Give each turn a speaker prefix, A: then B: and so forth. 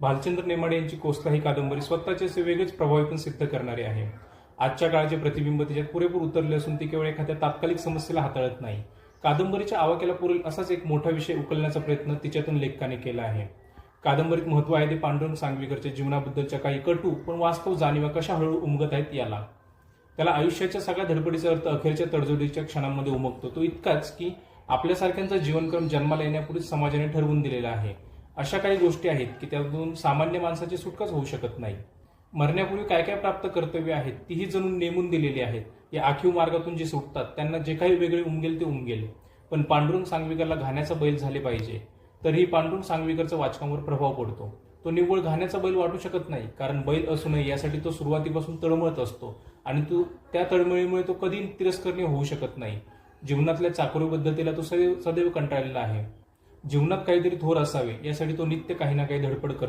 A: भालचंद्र नेमाडे यांची कोसला ही कादंबरी स्वतःचे असे वेगळेच प्रभावी पण सिद्ध करणारी आहे. आजच्या काळाचे प्रतिबिंब तिच्यात पुरेपूर उतरले असून ती केवळ एखाद्या तात्कालिक समस्येला हाताळत नाही. कादंबरीच्या आवाक्याला पुरेल असाच एक मोठा विषय उकलण्याचा प्रयत्न तिच्यातून लेखकाने केला आहे. कादंबरीत महत्त्व आहे ते पांडुरंग सांगवीकरच्या जीवनाबद्दलच्या काही कटू पण वास्तव जाणीवा कशा हळू उमगत आहेत याला. त्याला आयुष्याच्या सगळ्या धडपडीचा अर्थ अखेरच्या तडजोडीच्या क्षणांमध्ये उमगतो. तो इतकाच की आपल्यासारख्यांचा जीवनक्रम जन्माला येण्यापूर्वीच समाजाने ठरवून दिलेला आहे. अशा काही गोष्टी आहेत की त्यातून सामान्य माणसाची सुटकाच होऊ शकत नाही. मरण्यापूर्वी काय काय प्राप्त कर्तव्य आहेत तीही जणून नेमून दिलेली आहेत. या आखीव मार्गातून जे सुटतात त्यांना जे काही वेगळे उमगेल ते उमगेल पण पांडुरंग सांगवीकरला घाण्याचा बैल झाले पाहिजे तरीही पांडुरंग सांगवीकरचा वाचकांवर प्रभाव पडतो. तो निव्वळ घाण्याचा बैल वाटू शकत नाही कारण बैल असू नये यासाठी तो सुरुवातीपासून तळमळत असतो आणि तो त्या तळमळीमुळे तो कधी तिरस्करणीय होऊ शकत नाही. जीवनातल्या चाकरीबद्धतेला तो सदैव सदैव कंटाळलेला आहे. जीवनात काहीतरी थोर असावे यासाठी तो नित्य काही ना काही धडपड करतो.